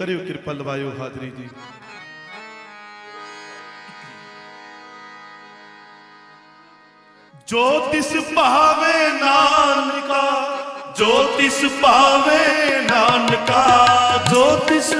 ਕਰਿਓ ਕਿਰਪਾ ਲਵਾਇਓ ਹਾਜ਼ਰੀ ਜੀ। ਜੋ ਤਿਸ ਭਾਵੇ ਨਾਨਕਾ, ਜੋ ਤਿਸ ਭਾਵੇ ਨਾਨਕਾ, ਜੋ ਤਿਸ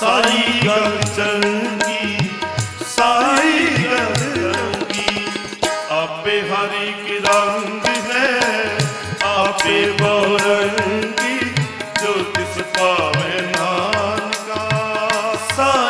ਸਾਰੀ ਗੱਲ ਚੰਗੀ ਸਾਰੀ ਗੱਲ ਚੰਗੀ ਆਪੇ ਹਰੀ ਕੀ ਰੰਗ ਹੈ, ਆਪੇ ਬੋਰੰਗੀ ਜੋ ਤਿਸ ਭਾਵੇ ਨਾਨਕਾ। ਸਾਰੀ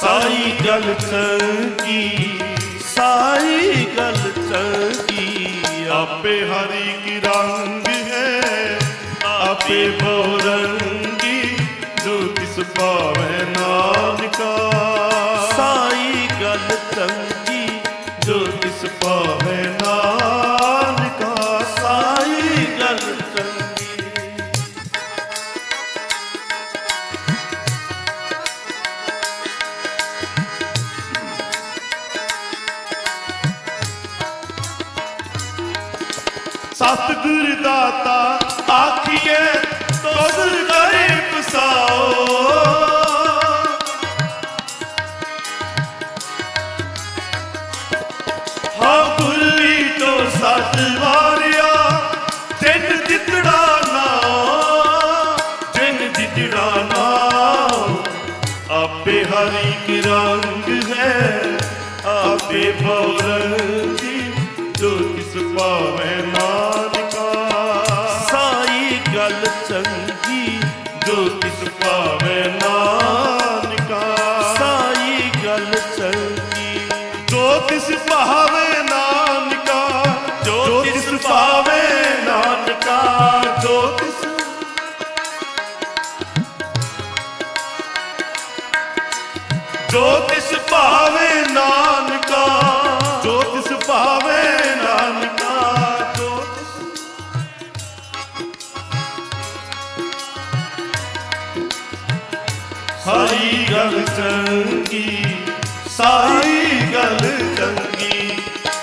ਸਾਰੀ ਗੱਲ ਚੰਗੀ ਸਾਰੀ ਗੱਲ ਚੰਗੀ। ਆਪੇ ਹਰੀ ਕੀ ਰੰਗ ਹੈ, ਆਪੇ ਬਹੁ ਰੰਗੀ, ਜੋ ਤਿਸ ਭਾਵੇ ਨਾਨਕਾ। ਸਾਰੀ ਗੱਲ ਚੰਗੀ ਸਤਿਗੁਰ ਦਾਤਾ ਆਖੀਏ ਤੋਦਰ ਕਰੇ ਪਸਾਓ। ਹਾਂ ਗੁਰਲੀ ਤੋਂ ਸਤ ਵਾਰਿਆ, ਜਿਨ ਜਿਤੜਾ ਨਾ ਤਿੰਨ ਜਿਤੜਾ ਨਾ ਆਪੇ ਹਰੀ ਕੀ ਰੰਗ ਹੈ, ਆਪੇ ਬੋਰੰਗੀ ਜੋ ਕਿਸ ਭਾਵੇਂ ਸਾਰੀ ਗੱਲ ਚੰਗੀ ਸਾਰੀ ਗੱਲ ਚੰਗੀ।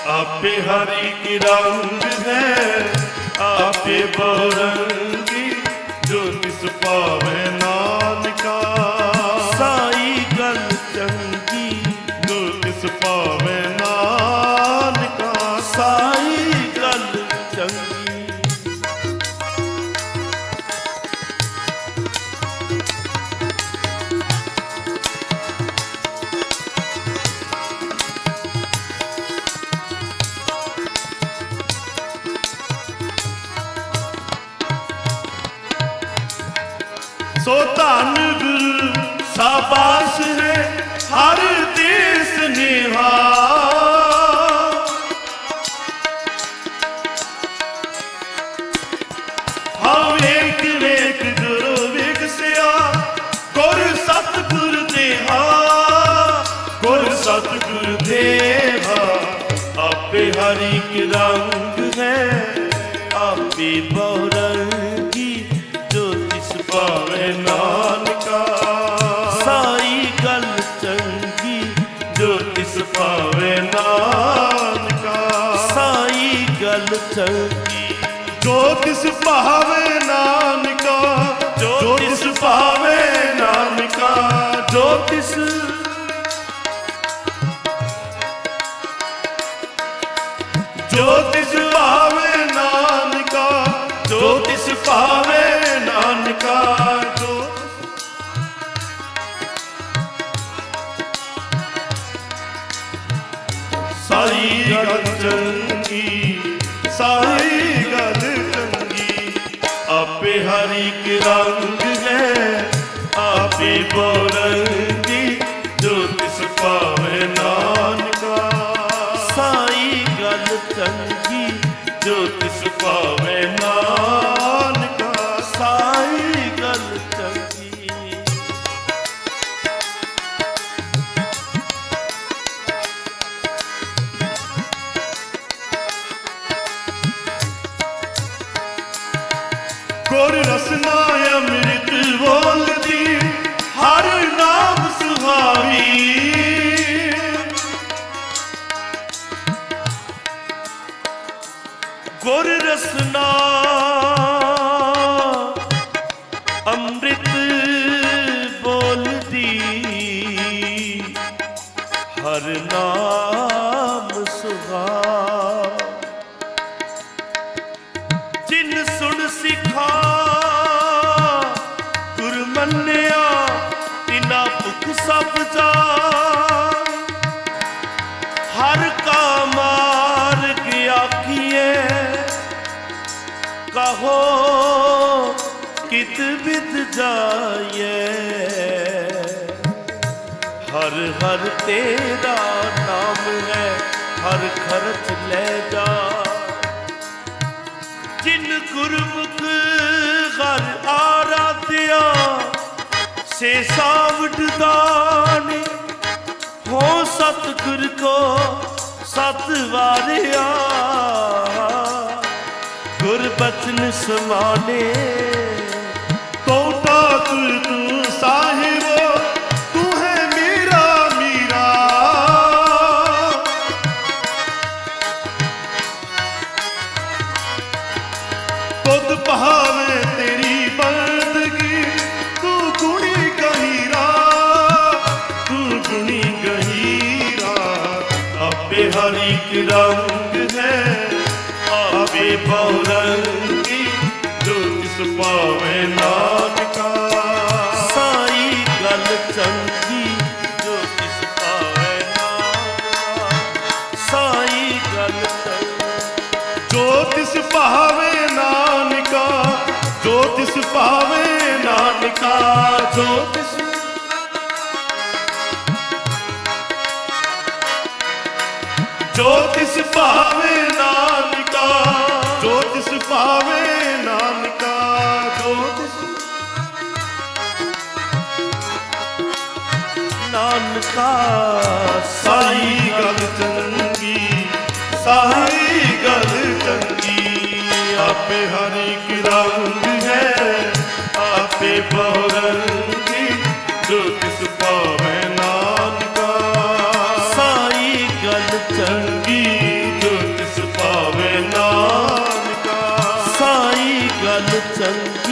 ਆਪੇ ਹਰੀ ਕੀ ਰੰਗ ਹੈ, ਆਪੇ ਬਰੰਗੀ, ਜੋ ਤਿਸ ਭਾਵੇ ਧੰਨ ਗੁਰੂ ਸਾਬਾਸ ਹੈ, ਹਰ ਦੇਸ ਨਿਹਾ ਹਾਂ ਵੇਖ ਵੇਖ ਗੁਰੂ ਵਿਗਸਿਆ ਗੁਰ ਸਤਿਗੁਰ ਦੇਹਾ ਗੁਰ ਸਤਿਗੁਰ ਦੇਵਾ ਆਪੇ ਹਰੀ ਕੀ ਰੰਗ ਜੋ ਤਿਸ ਭਾਵੇ ਨਾਨਕਾ। ਸਾਈ ਗੱਲ ਚੰਗੀ। ਜੋ ਤਿਸ ਭਾਵੇ ਨਾਨਕਾ। ਸਾਰੀ ਗੱਲ ਚੰਗੀ, ਸਾਈ ਗੱਲ ਚੰਗੀ। ਆਪੇ ਹਰੀ ਕੇ ਰੰਗ ਹੈ, ਆਪੇ ਬੋਲਦੀ ਜੋ ਤਿਸ ਪਾਵੇ ਨਾਨਕਾ। ਸਾਈ ਗੱਲ ਚੰਗੀ, ਜੋ ਤਿਸ ਗੁਰ ਰਸਨਾ ਅੰਮ੍ਰਿਤ ਬੋਲਦੀ ਕਿਤ ਬਿਦ ਹਰ ਹਰ ਤੇਰਾ ਨਾਮ ਹੈ, ਹਰ ਖਰਚ ਲੈ ਜਾ। ਜਿਨ ਗੁਰਮੁਖ ਹਰ ਆਰਾਧਿਆ, ਸੇ ਸਾਵਡ ਦਾਨੇ। ਹੋ ਸਤਿਗੁਰ ਕੋ ਸਤ ਵਾਰਿਆ। ਗੁਰ ਸਮਾਨੇ। ਠਾਕੁਰ ਤੂੰ ਸਾਹਿਬੋ, ਤੂੰ ਹੈ ਮੇਰਾ ਮੀਰਾ। ਤੁਧ ਤੇਰੀ ਬੰਦਗੀ ਤੂੰ ਗੁਣੀ ਗਹੀਰਾ। ਤੂੰ ਗੁਣੀ ਗਹੀਰਾ, ਆਪੇ ਹਰੀ ਕੀ ਰੰਗ ਹੈ, ਆਪੇ ਬਹੁਰੰਗੀ ਜੋ ਤਿਸ ਪਾਵੇ ਨਾਨਕਾ ਭਾਵੇ ਨਾਨਕਾ ਜੋ ਤਿਸ ਜੋ ਤਿਸ ਭਾਵੇ ਨਾਨਕਾ ਜੋ ਤਿਸ ਭਾਵੇ ਨਾਨਕਾ ਜੋ ਤਿਸ ਨਾਨਕਾ, ਸਾਈ ਗੱਲ ਚੰਗੀ, ਸਾਈ ਗੱਲ ਚੰਗੀ, ਆਪੇ ਹਰੀ ਕੀ ਸਾਈ